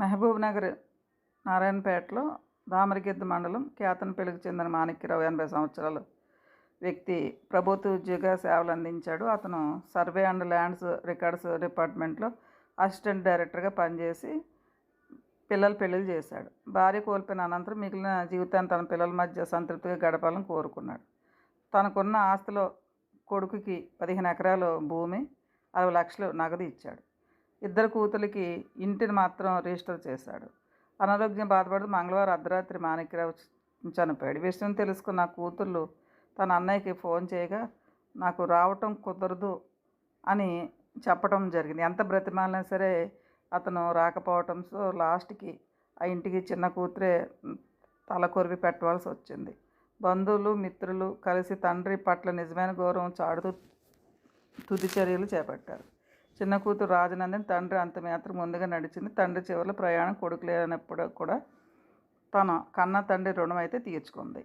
మహబూబ్ నగర్ నారాయణపేటలో దామరగిద్ద మండలం కేతనపల్లికి చెందిన మాణిక్యరావు ఎనభై సంవత్సరాలు వ్యక్తి ప్రభుత్వ ఉద్యోగ సేవలు అందించాడు. అతను సర్వే అండ్ ల్యాండ్స్ రికార్డ్స్ డిపార్ట్మెంట్లో అసిస్టెంట్ డైరెక్టర్గా పనిచేసి పిల్లలు పెళ్ళిళ్ళు చేశాడు. భార్య కోల్పోయిన అనంతరం మిగిలిన జీవితాన్ని తన పిల్లల మధ్య సంతృప్తిగా గడపాలని కోరుకున్నాడు. తనకున్న ఆస్తిలో కొడుకుకి పదిహేను ఎకరాలు భూమి అరవై లక్షలు నగదు ఇచ్చాడు. ఇద్దరు కూతురికి ఇంటిని మాత్రం రిజిస్టర్ చేశాడు. అనారోగ్యం బాధపడుతూ మంగళవారం అర్ధరాత్రి మాణిక్యరావు చనిపోయాడు. విషయం తెలుసుకున్న కూతుళ్ళు తన అన్నయ్యకి ఫోన్ చేయగా నాకు రావటం కుదరదు అని చెప్పడం జరిగింది. ఎంత బ్రతిమాలినా సరే అతను రాకపోవటం సో లాస్ట్కి ఆ ఇంటికి చిన్న కూతురే తల కొరివి పెట్టవలసి వచ్చింది. బంధువులు మిత్రులు కలిసి తండ్రి పట్ల నిజమైన గౌరవం చాటుతూ తుది చర్యలు చేపట్టారు. చిన్న కూతురు రాజనందిని తండ్రి అంతమాత్రం ముందుగా నడిచింది. తండ్రి చివరిలో ప్రయాణం కొడుకులేనప్పుడు కూడా తన కన్న తండ్రి రుణం అయితే తీర్చుకుంది.